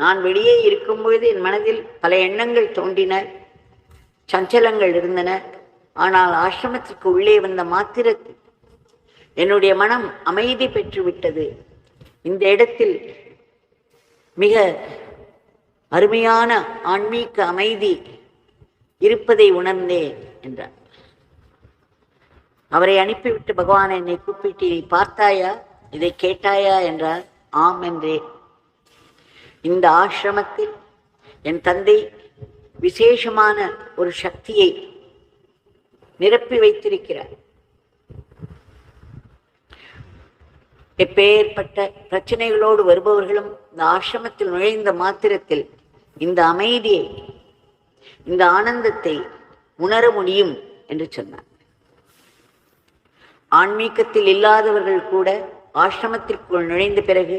நான் வெளியே இருக்கும்பொழுது என் மனதில் பல எண்ணங்கள் தோன்றின. சஞ்சலங்கள் இருந்தன. ஆனால் ஆசிரமத்திற்கு உள்ளே வந்த மாத்திரத்தில் என்னுடைய மனம் அமைதி பெற்றுவிட்டது இந்த இடத்தில் மிக அருமையான ஆன்மீக அமைதி இருப்பதை உணர்ந்தேன் என்றார். அவரை அனுப்பிவிட்டு பகவான் என்னை கூப்பிட்டு நீ பார்த்தாயா? இதை கேட்டாயா? என்றார். ஆம் என்றே இந்த ஆசிரமத்தில் என் தந்தை விசேஷமான ஒரு சக்தியை நிரப்பி வைத்திருக்கிறார். எப்பேற்பட்ட பிரச்சனைகளோடு வருபவர்களும் இந்த ஆசிரமத்தில் நுழைந்த மாத்திரத்தில் இந்த அமைதியை இந்த ஆனந்தத்தை உணர முடியும் என்று சொன்னார். ஆன்மீகத்தில் இல்லாதவர்கள் கூட ஆசிரமத்திற்குள் நுழைந்த பிறகு